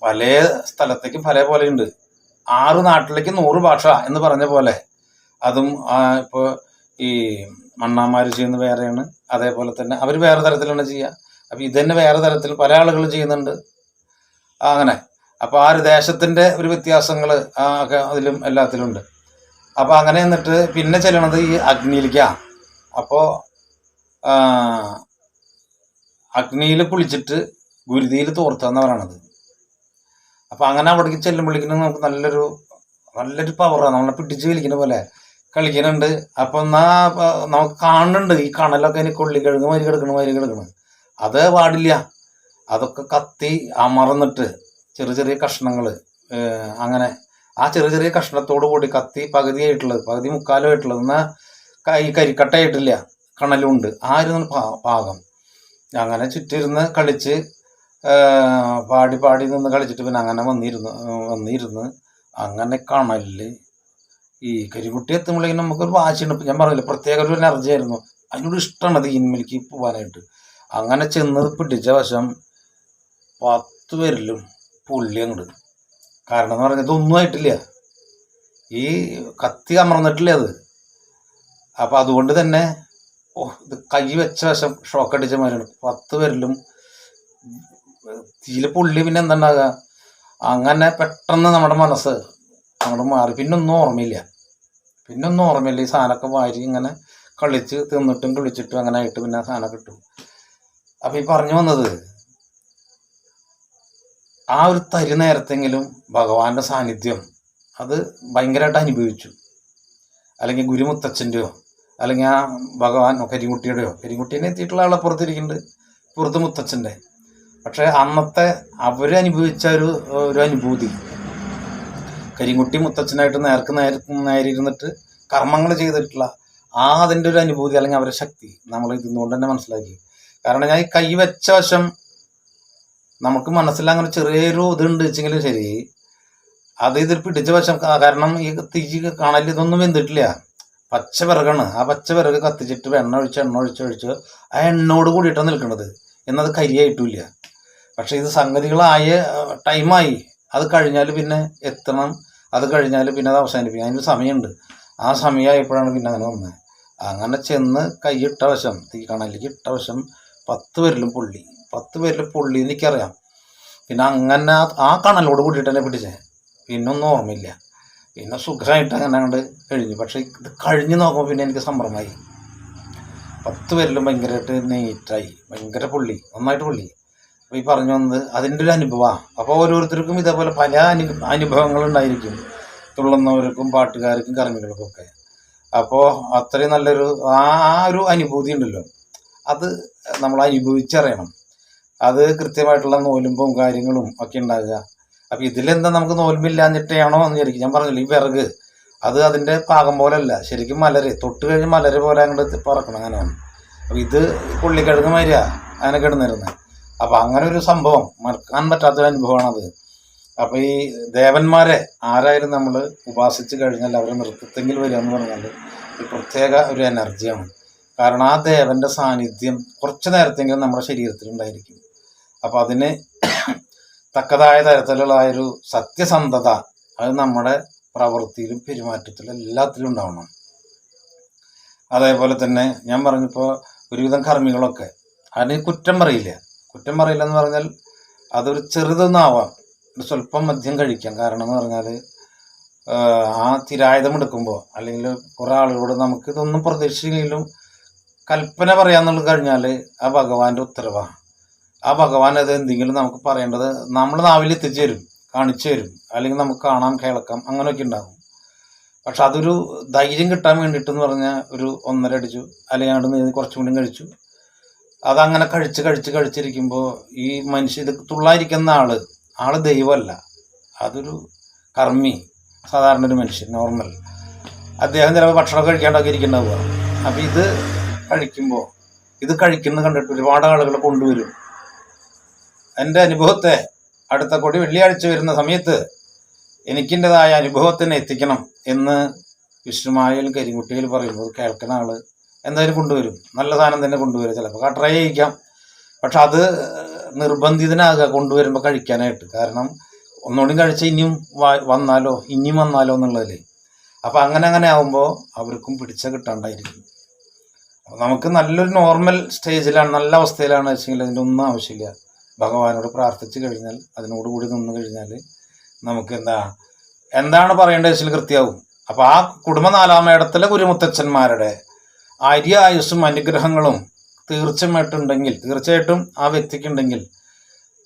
പല സ്ഥലത്തേക്കും പല പോലെ ഉണ്ട്. ആറ് നാട്ടിലേക്ക് നൂറ് ഭാഷ എന്ന് പറഞ്ഞ പോലെ. അതും ഇപ്പോൾ ഈ മണ്ണാമാർ ചെയ്യുന്നത് വേറെയാണ്. അതേപോലെ തന്നെ അവർ വേറെ തരത്തിലാണ് ചെയ്യുക. അപ്പം ഇതന്നെ വേറെ തരത്തിൽ പല ആളുകൾ ചെയ്യുന്നുണ്ട്. അങ്ങനെ. അപ്പോൾ ആ ഒരു ദേശത്തിന്റെ ഒരു വ്യത്യാസങ്ങൾ ഒക്കെ അതിലും എല്ലാത്തിലും ഉണ്ട്. അപ്പോൾ അങ്ങനെ എന്നിട്ട് പിന്നെ ചെല്ലണത് ഈ അഗ്നിയിലേക്കാണ് അപ്പോൾ അഗ്നിയിൽ കുളിച്ചിട്ട് ഗുരുതിയിൽ തോർത്താന്ന് പറയണത്. അപ്പോൾ അങ്ങനെ അവിടേക്ക് ചെല്ലുമ്പോഴേക്കും നമുക്ക് നല്ലൊരു നല്ലൊരു പവറാണ് നമ്മളെ പിടിച്ച് കളിക്കുന്ന പോലെ. കളിക്കുന്നുണ്ട് അപ്പോൾ എന്നാ നമുക്ക് കാണുന്നുണ്ട്. ഈ കണലൊക്കെ അതിന് കൊള്ളി കഴുകുന്ന മാതിരി കിടക്കണ മാതിരി കിടക്കണം. അത് പാടില്ല. അതൊക്കെ കത്തി അമർന്നിട്ട് ചെറിയ ചെറിയ കഷ്ണങ്ങൾ അങ്ങനെ. ആ ചെറിയ ചെറിയ കഷ്ണത്തോട് കൂടി കത്തി പകുതിയായിട്ടുള്ളത് പകുതി മുക്കാലുമായിട്ടുള്ളത് എന്നാൽ കൈ കരിക്കട്ടയായിട്ടില്ല കണലുണ്ട്. ആ പാ- പാകം. അങ്ങനെ ചുറ്റിരുന്ന് കളിച്ച് പാടി പാടി നിന്ന് കളിച്ചിട്ട് പിന്നെ അങ്ങനെ വന്നിരുന്നു വന്നിരുന്ന്. അങ്ങനെ കണൽ ഈ കരിക്കുട്ടി എത്തുമ്പോഴേക്കും നമുക്കൊരു വാശിയുണ്ട്. ഞാൻ പറഞ്ഞില്ല പ്രത്യേക ഒരു എനർജി ആയിരുന്നു. അതിനോട് ഇഷ്ടമാണ് തീന്മേലേക്ക് പോകാനായിട്ട് അങ്ങനെ ചെന്നത് പിടിച്ച വശം പത്ത് പേരിലും പുള്ളി അങ്ങോട്ട് കാരണം എന്ന് പറഞ്ഞാൽ ഇതൊന്നും ആയിട്ടില്ല. ഈ കത്തി അമർന്നിട്ടില്ല അത്? അപ്പം അതുകൊണ്ട് തന്നെ ഓ ഇത് കൈ വെച്ച വശം ഷോക്കടിച്ച മാതിരിയാണ്. പത്ത് പേരിലും തീയിൽ പുള്ളി പിന്നെ എന്തുണ്ടാകുക അങ്ങനെ പെട്ടെന്ന് നമ്മുടെ മനസ്സ് അങ്ങോട്ട് മാറി. പിന്നെ ഒന്നും ഓർമ്മയില്ല. പിന്നെ ഒന്നും ഓർമ്മയില്ല. ഈ സാധനമൊക്കെ വാരി ഇങ്ങനെ കളിച്ച് തിന്നിട്ടും കുളിച്ചിട്ടും അങ്ങനെ ആയിട്ട് പിന്നെ സാധനം കിട്ടും. അപ്പം ഈ പറഞ്ഞു വന്നത് ആ ഒരു തരി നേരത്തെങ്കിലും ഭഗവാന്റെ സാന്നിധ്യം അത് ഭയങ്കരമായിട്ട് അനുഭവിച്ചു. അല്ലെങ്കിൽ ഗുരുമുത്തച്ഛന്റെയോ അല്ലെങ്കിൽ ആ ഭഗവാൻ കരിങ്കുട്ടിയുടെയോ കരിങ്കുട്ടീനെ എത്തിയിട്ടുള്ള ആളെ പുറത്തിരിക്കുന്നുണ്ട്. പുറത്ത് മുത്തച്ഛന്റെ പക്ഷേ അന്നത്തെ അവരനുഭവിച്ച ഒരു ഒരു അനുഭൂതി. കരിങ്കുട്ടി മുത്തച്ഛനായിട്ട് നേർക്ക് നേരെ നേരിരുന്നിട്ട് കർമ്മങ്ങൾ ചെയ്തിട്ടുള്ള ആ അതിന്റെ ഒരു അനുഭൂതി അല്ലെങ്കിൽ അവരുടെ ശക്തി നമ്മൾ ഇതുകൊണ്ട് തന്നെ മനസ്സിലാക്കി. കാരണം ഞാൻ ഈ കൈ വെച്ച വശം നമുക്ക് മനസ്സിൽ അങ്ങനെ ചെറിയൊരു ഇതുണ്ട് വെച്ചെങ്കിലും ശരി. അത് ഇതിൽ പിടിച്ച വശം കാരണം ഈ തീ കാണലിൽ ഇതൊന്നും വെന്തിട്ടില്ല. പച്ച വിറകാണ്. ആ പച്ച വിറക് കത്തിച്ചിട്ട് എണ്ണ ഒഴിച്ച് എണ്ണ ഒഴിച്ച് ഒഴിച്ച് ആ എണ്ണോട് കൂടിയിട്ടാണ് നിൽക്കുന്നത് എന്നത് കരിയായിട്ടില്ല പക്ഷെ ഇത് സംഗതികളായ ടൈമായി. അത് കഴിഞ്ഞാൽ പിന്നെ എത്തണം. അത് കഴിഞ്ഞാൽ പിന്നെ അത് അവസാനിപ്പിക്കും അതിന് സമയമുണ്ട്. ആ സമയമായപ്പോഴാണ് പിന്നെ അങ്ങനെ വന്നത് അങ്ങനെ ചെന്ന് കൈയിട്ട വശം തീ കണലിലേക്ക് ഇട്ട വശം പത്ത് പേരിലും പുള്ളി. പത്ത് പേരിലും പുള്ളി എനിക്കറിയാം. പിന്നെ അങ്ങനെ ആ- കണലോട് കൂടിയിട്ട് തന്നെ പിടിച്ചേ. പിന്നെ ഒന്നും ഓർമ്മയില്ല. പിന്നെ സുഖമായിട്ട് അങ്ങനെ അങ്ങോട്ട് കഴിഞ്ഞു. പക്ഷെ ഇത് കഴിഞ്ഞ് നോക്കുമ്പോൾ പിന്നെ എനിക്ക് സംഭ്രമായി പത്ത് പേരിലും ഭയങ്കരമായിട്ട് നെയ്റ്റായി ഭയങ്കര പുള്ളി. നന്നായിട്ട് പുള്ളി. ഈ പറഞ്ഞു വന്നത് അതിന്റെ ഒരു അനുഭവമാണ് അപ്പോൾ ഓരോരുത്തർക്കും ഇതേപോലെ പല അനു അനുഭവങ്ങളുണ്ടായിരിക്കും. തുള്ളുന്നവർക്കും പാട്ടുകാർക്കും കർമ്മികൾക്കും ഒക്കെ. അപ്പോൾ അത്രയും നല്ലൊരു ആ ഒരു അനുഭൂതി ഉണ്ടല്ലോ. അത് നമ്മൾ അനുഭവിച്ചറിയണം. അത് കൃത്യമായിട്ടുള്ള നോലുമ്പും കാര്യങ്ങളും ഒക്കെ ഉണ്ടാകുക. അപ്പം ഇതിലെന്താ നമുക്ക് നോൽമ്പില്ലാഞ്ഞിട്ടാണോ എന്ന് വിചാരിക്കും. ഞാൻ പറഞ്ഞില്ല ഈ വിറക്. അത് അതിന്റെ പാകം പോലല്ല. ശരിക്കും മലര്. തൊട്ട് കഴിഞ്ഞ് മലര് പോലെ അങ്ങോട്ട് പറക്കണം അങ്ങനെയാണ്. അപ്പം ഇത് പുള്ളിക്കിഴങ്ങ് മാതിരിയാണ് അങ്ങനെ കിടന്നിരുന്നത് അപ്പം അങ്ങനെ ഒരു സംഭവം മറക്കാൻ പറ്റാത്തൊരു അനുഭവമാണത്. അപ്പോൾ ഈ ദേവന്മാരെ ആരായാലും നമ്മൾ ഉപാസിച്ച് കഴിഞ്ഞാൽ അവരെ നൃത്തത്തെങ്കിൽ വരിക എന്ന് പറഞ്ഞാൽ ഒരു പ്രത്യേക ഒരു എനർജിയാണ്. കാരണം ആ ദേവന്റെ സാന്നിധ്യം കുറച്ച് നേരത്തെങ്കിലും നമ്മുടെ ശരീരത്തിൽ ഉണ്ടായിരിക്കും. അപ്പോൾ അതിന് തക്കതായ തരത്തിലുള്ള ഒരു സത്യസന്ധത അത് നമ്മുടെ പ്രവൃത്തിയിലും പെരുമാറ്റത്തിലും എല്ലാത്തിലും ഉണ്ടാവണം. അതേപോലെ തന്നെ ഞാൻ പറഞ്ഞപ്പോൾ ഒരുവിധം കർമ്മികളൊക്കെ അതിന് കുറ്റം പറയില്ല. കുറ്റം പറയില്ല എന്ന് പറഞ്ഞാൽ അതൊരു ചെറുതൊന്നും ആവാം ഒരു സ്വല്പം മദ്യം കഴിക്കാം. കാരണം എന്ന് പറഞ്ഞാൽ ആ തിരായുധം എടുക്കുമ്പോൾ അല്ലെങ്കിൽ കുറേ ആളുകളോട് നമുക്ക് ഇതൊന്നും പ്രതീക്ഷിച്ചില്ലെങ്കിലും കൽപ്പന പറയാന്നുള്ളത് കഴിഞ്ഞാൽ ആ ഭഗവാന്റെ ഉത്തരവാണ് ആ ഭഗവാൻ അത് എന്തെങ്കിലും നമുക്ക് പറയേണ്ടത് നമ്മൾ നാവിൽ എത്തിച്ചു തരും കാണിച്ചു തരും. അല്ലെങ്കിൽ നമുക്ക് കാണാം കേൾക്കാം അങ്ങനെയൊക്കെ ഉണ്ടാകും പക്ഷെ അതൊരു ധൈര്യം കിട്ടാൻ വേണ്ടിയിട്ടെന്ന് പറഞ്ഞാൽ ഒരു ഒന്നര അടിച്ചു അല്ലെങ്കിൽ അങ്ങോട്ട് കുറച്ചും കൂടി കഴിച്ചു. അതങ്ങനെ കഴിച്ച് കഴിച്ച് കഴിച്ചിരിക്കുമ്പോൾ ഈ മനുഷ്യ ഇത് തുള്ളായിരിക്കുന്ന ആൾ ആൾ ദൈവമല്ല. അതൊരു കർമ്മി സാധാരണ ഒരു മനുഷ്യൻ നോർമൽ അദ്ദേഹം ചിലപ്പോൾ ഭക്ഷണം കഴിക്കാണ്ടൊക്കെ ഇരിക്കുന്നുണ്ടാവുക അപ്പം ഇത് കഴിക്കുമ്പോൾ ഇത് കഴിക്കുന്നത് കണ്ടിട്ട് ഒരുപാട് ആളുകൾ കൊണ്ടുവരും. എന്റെ അനുഭവത്തെ അടുത്ത കൊടി വെള്ളിയാഴ്ച വരുന്ന സമയത്ത് എനിക്കിന്റെതായ അനുഭവത്തിനെ എത്തിക്കണം എന്ന് വിഷ്ണുമായാലും കരിങ്കുട്ടിയിൽ പറയുമ്പോൾ കേൾക്കുന്ന ആൾ എന്തായാലും കൊണ്ടുവരും. നല്ല സാധനം തന്നെ കൊണ്ടുവരും ചിലപ്പോൾ ട്രൈ ചെയ്യിക്കാം പക്ഷെ അത് നിർബന്ധിതനാകുക കൊണ്ടുവരുമ്പോൾ കഴിക്കാനായിട്ട്. കാരണം ഒന്നുകൂടി കഴിച്ച ഇനിയും വന്നാലോ ഇനിയും വന്നാലോ എന്നുള്ളതിൽ അപ്പം അങ്ങനെ അങ്ങനെ ആകുമ്പോൾ അവർക്കും പിടിച്ച കിട്ടാണ്ടായിരിക്കും. നമുക്ക് നല്ലൊരു നോർമൽ സ്റ്റേജിലാണ് നല്ല അവസ്ഥയിലാണ് വെച്ചെങ്കിൽ അതിന്റെ ഒന്നും ആവശ്യമില്ല. ഭഗവാനോട് പ്രാർത്ഥിച്ചു കഴിഞ്ഞാൽ അതിനോട് കൂടി നിന്ന് കഴിഞ്ഞാൽ നമുക്ക് എന്താ എന്താണ് പറയേണ്ടത് വെച്ചാൽ കൃത്യമാവും. അപ്പം ആ കുടുംബ നാലാമേടത്തിലെ ഗുരുമുത്തച്ഛന്മാരുടെ ആര്യ ആയുസ്സും അനുഗ്രഹങ്ങളും തീർച്ചയായിട്ടുണ്ടെങ്കിൽ തീർച്ചയായിട്ടും ആ വ്യക്തിക്കുണ്ടെങ്കിൽ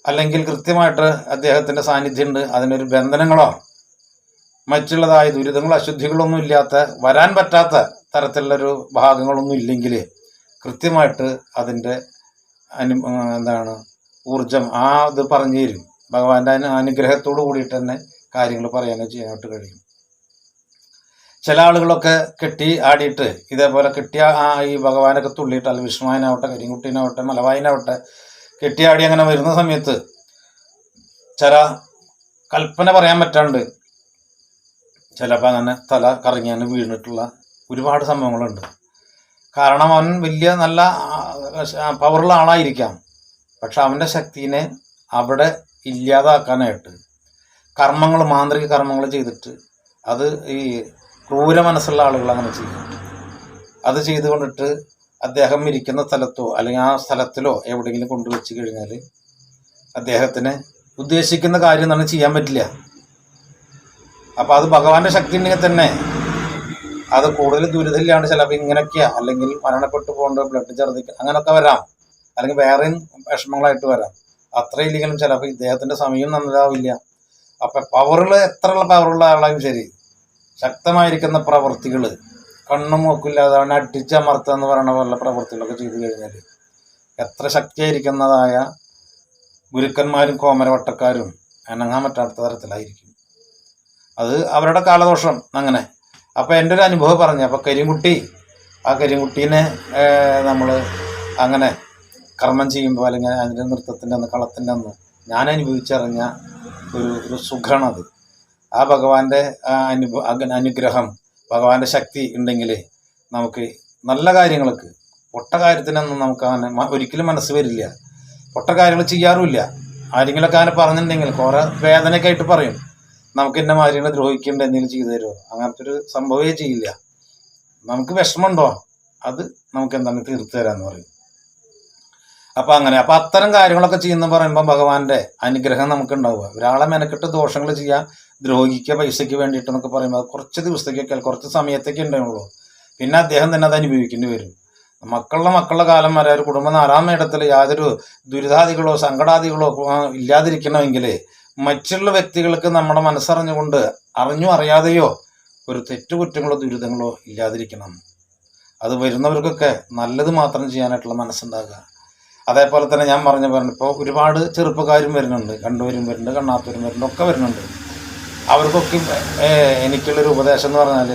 അല്ലെങ്കിൽ കൃത്യമായിട്ട് അദ്ദേഹത്തിന്റെ സാന്നിധ്യമുണ്ട് അതിനൊരു ബന്ധനങ്ങളോ മറ്റുള്ളതായ ദുരിതങ്ങളോ അശുദ്ധികളൊന്നും ഇല്ലാത്ത വരാൻ പറ്റാത്ത തരത്തിലുള്ളൊരു ഭാഗങ്ങളൊന്നും ഇല്ലെങ്കിൽ കൃത്യമായിട്ട് അതിന്റെ അനു എന്താണ് ഊർജം ആ ഇത് പറഞ്ഞു തരും. ഭഗവാന്റെ അനുഗ്രഹത്തോടു കൂടിയിട്ട് തന്നെ കാര്യങ്ങൾ പറയാനോ ചെയ്യാനായിട്ട് കഴിയും. ചില ആളുകളൊക്കെ കെട്ടി ആടിയിട്ട് ഇതേപോലെ കെട്ടിയ ആ ഈ ഭഗവാനൊക്കെ തുള്ളിയിട്ട് അല്ലെങ്കിൽ വിഷ്ണുവായനാവട്ടെ കരിങ്കുട്ടീനാവട്ടെ മലവായനാവട്ടെ കെട്ടിയാടി അങ്ങനെ വരുന്ന സമയത്ത് ചില കൽപ്പന പറയാൻ പറ്റാണ്ട് ചിലപ്പോൾ അങ്ങനെ തല കറങ്ങിയാണ് വീണിട്ടുള്ള ഒരുപാട് സംഭവങ്ങളുണ്ട്. കാരണം അവൻ വലിയ നല്ല പവറുള്ള ആളായിരിക്കാം. പക്ഷെ അവന്റെ ശക്തിനെ അവിടെ ഇല്ലാതാക്കാനായിട്ട് കർമ്മങ്ങൾ മാന്ത്രിക കർമ്മങ്ങൾ ചെയ്തിട്ട് അത് ഈ ക്രൂര മനസ്സുള്ള ആളുകൾ അങ്ങനെ ചെയ്യും അത് ചെയ്തുകൊണ്ടിട്ട് അദ്ദേഹം ഇരിക്കുന്ന സ്ഥലത്തോ അല്ലെങ്കിൽ ആ സ്ഥലത്തിലോ എവിടെയെങ്കിലും കൊണ്ടുവച്ച് കഴിഞ്ഞാൽ അദ്ദേഹത്തിന് ഉദ്ദേശിക്കുന്ന കാര്യം തന്നെ ചെയ്യാൻ പറ്റില്ല. അപ്പോൾ അത് ഭഗവാന്റെ ശക്തി ഉണ്ടെങ്കിൽ തന്നെ അത് കൂടുതൽ ദുരിതമില്ലാണ്ട് ചിലപ്പോൾ ഇങ്ങനെയൊക്കെയാണ് അല്ലെങ്കിൽ മരണപ്പെട്ടു പോകേണ്ട ബ്ലഡ് ഛർദിക്കുക അങ്ങനെയൊക്കെ വരാം. അല്ലെങ്കിൽ വേറെയും വിഷമങ്ങളായിട്ട് വരാം. അത്രയില്ലെങ്കിലും ചിലപ്പോൾ ഇദ്ദേഹത്തിന്റെ സമയം നല്ലതാവില്ല അപ്പം പവറുകൾ എത്രയുള്ള പവറുള്ള ആളായാലും ശരി ശക്തമായിരിക്കുന്ന പ്രവൃത്തികൾ കണ്ണും മൂക്കില്ലാതെ അവനെ അടിച്ചമർത്തുക എന്ന് പറയുന്ന പോലുള്ള പ്രവൃത്തികളൊക്കെ ചെയ്തു കഴിഞ്ഞാൽ എത്ര ശക്തിയായിരിക്കുന്നതായ ഗുരുക്കന്മാരും കോമരവട്ടക്കാരും അനങ്ങാൻ പറ്റാത്ത തരത്തിലായിരിക്കും. അത് അവരുടെ കാലദോഷം അങ്ങനെ. അപ്പോൾ എന്റെ ഒരു അനുഭവം പറഞ്ഞു അപ്പോൾ കരിങ്കുട്ടി ആ കരിങ്കുട്ടീനെ നമ്മൾ അങ്ങനെ കർമ്മം ചെയ്യുമ്പോൾ അല്ലെങ്കിൽ അതിന്റെ നൃത്തത്തിന്റെ അന്ന് കളത്തിന്റെ അന്ന് ഞാൻ അനുഭവിച്ചറിഞ്ഞ ഒരു ഒരു സുഖമാണത് ആ ഭഗവാന്റെ അനുഭവ അനുഗ്രഹം ഭഗവാന്റെ ശക്തി ഉണ്ടെങ്കിൽ നമുക്ക് നല്ല കാര്യങ്ങൾക്ക് പൊട്ട കാര്യത്തിനൊന്നും നമുക്ക് അങ്ങനെ ഒരിക്കലും മനസ്സ് വരില്ല. പൊട്ട കാര്യങ്ങൾ ചെയ്യാറുമില്ല. ആരെങ്കിലുമൊക്കെ അങ്ങനെ പറഞ്ഞിട്ടുണ്ടെങ്കിൽ കുറെ വേദനയൊക്കെ ആയിട്ട് പറയും. നമുക്ക് എന്നെ മാതിരികളെ ദ്രോഹിക്കേണ്ട എന്തെങ്കിലും ചെയ്തു തരുമോ? അങ്ങനത്തെ ഒരു സംഭവമേ ചെയ്യില്ല. നമുക്ക് വിഷമമുണ്ടോ? അത് നമുക്ക് എന്താണ് തീർത്തു തരാന്ന് പറയും. അപ്പൊ അങ്ങനെ അപ്പൊ അത്തരം കാര്യങ്ങളൊക്കെ ചെയ്യുന്ന പറയുമ്പോൾ ഭഗവാന്റെ അനുഗ്രഹം നമുക്ക് ഉണ്ടാവുക ഒരാളെ മെനക്കെട്ട് ദോഷങ്ങൾ ചെയ്യാൻ ദ്രോഹിക്കുക പൈസയ്ക്ക് വേണ്ടിയിട്ട് എന്നൊക്കെ പറയുമ്പോൾ കുറച്ച് ദിവസത്തേക്കൊക്കെ കുറച്ച് സമയത്തേക്ക് ഉണ്ടാവുള്ളൂ. പിന്നെ അദ്ദേഹം തന്നെ അത് അനുഭവിക്കേണ്ടി വരും. മക്കളുടെ മക്കളുടെ കാലം വരെ ഒരു കുടുംബം നാലാം ഇടത്തിൽ യാതൊരു ദുരിതാദികളോ സങ്കടാദികളോ ഇല്ലാതിരിക്കണമെങ്കിൽ മറ്റുള്ള വ്യക്തികൾക്ക് നമ്മുടെ മനസ്സറിഞ്ഞുകൊണ്ട് അറിഞ്ഞോ അറിയാതെയോ ഒരു തെറ്റുകുറ്റങ്ങളോ ദുരിതങ്ങളോ ഇല്ലാതിരിക്കണം. അത് വരുന്നവർക്കൊക്കെ നല്ലത് മാത്രം ചെയ്യാനായിട്ടുള്ള മനസ്സുണ്ടാകുക. അതേപോലെ തന്നെ ഞാൻ പറഞ്ഞ പറഞ്ഞു ഇപ്പോൾ ഒരുപാട് ചെറുപ്പക്കാരും വരുന്നുണ്ട്. കണ്ടുവരും വരുന്നുണ്ട് കണ്ണാത്തൂരും വരുന്നുണ്ട് ഒക്കെ വരുന്നുണ്ട്. അവർക്കൊക്കെ എനിക്കുള്ളൊരു ഉപദേശം എന്ന് പറഞ്ഞാൽ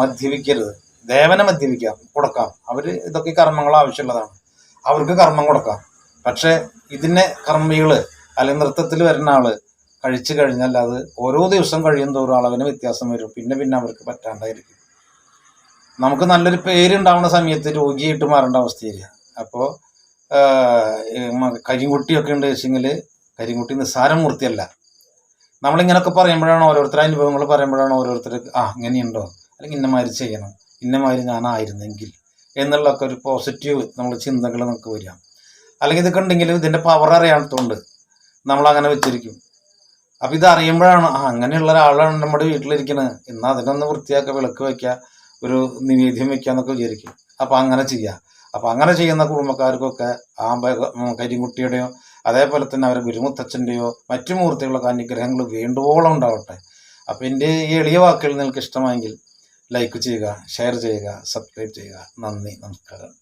മദ്യപിക്കരുത്. ദേവനെ മദ്യപിക്കാം കൊടുക്കാം. അവർ ഇതൊക്കെ കർമ്മങ്ങൾ ആവശ്യമുള്ളതാണ്. അവർക്ക് കർമ്മം കൊടുക്കാം. പക്ഷേ ഇതിനെ കർമ്മികൾ അല്ലെങ്കിൽ നൃത്തത്തിൽ വരുന്ന ആൾ കഴിച്ചു കഴിഞ്ഞാൽ അത് ഓരോ ദിവസം കഴിയും തോറും അളവിന് വ്യത്യാസം വരും. പിന്നെ പിന്നെ അവർക്ക് പറ്റാണ്ടായിരിക്കും. നമുക്ക് നല്ലൊരു പേരുണ്ടാവുന്ന സമയത്ത് രോഗിയായിട്ട് മാറേണ്ട അവസ്ഥയില്ല. അപ്പോൾ കരിങ്കുട്ടിയൊക്കെ ഉണ്ട് വെച്ചെങ്കിൽ കരിങ്കുട്ടി നിസ്സാരമൂർത്തിയല്ല. നമ്മളിങ്ങനൊക്കെ പറയുമ്പോഴാണ് ഓരോരുത്തരുടെ അനുഭവങ്ങൾ പറയുമ്പോഴാണ് ഓരോരുത്തർ ആ ഇങ്ങനെയുണ്ടോ? അല്ലെങ്കിൽ ഇന്നമാതിരി ചെയ്യണം. ഇന്നമാതിരി ഞാനായിരുന്നെങ്കിൽ. എന്നുള്ളൊക്കെ ഒരു പോസിറ്റീവ് നമ്മൾ ചിന്തകൾ നമുക്ക് വരിക. അല്ലെങ്കിൽ ഇതൊക്കെ ഉണ്ടെങ്കിൽ ഇതിന്റെ പവർ അറിയാത്തതുകൊണ്ട് നമ്മൾ അങ്ങനെ വെച്ചിരിക്കും. അപ്പം ഇത് അറിയുമ്പോഴാണ് ആ അങ്ങനെയുള്ള ഒരാളാണ് നമ്മുടെ വീട്ടിലിരിക്കുന്നത് എന്നാൽ അതിനൊന്ന് വൃത്തിയാക്കുക വിളക്ക് വയ്ക്കുക ഒരു നിവേദ്യം വയ്ക്കുക എന്നൊക്കെ വിചാരിക്കും. അപ്പം അങ്ങനെ ചെയ്യുക അപ്പം അങ്ങനെ ചെയ്യുന്ന കുടുംബക്കാർക്കൊക്കെ ആ കരിങ്കുട്ടിയുടെയോ അതേപോലെ തന്നെ അവർ ഗുരുമുത്തച്ഛന്റെയോ മറ്റു മൂർത്തികളൊക്കെ അനുഗ്രഹങ്ങൾ വേണ്ടുവോളം ഉണ്ടാവട്ടെ. അപ്പോൾ എന്റെ ഈ എളിയ വാക്കുകൾ നിങ്ങൾക്ക് ഇഷ്ടമായെങ്കിൽ ലൈക്ക് ചെയ്യുക ഷെയർ ചെയ്യുക സബ്സ്ക്രൈബ് ചെയ്യുക. നന്ദി നമസ്കാരം.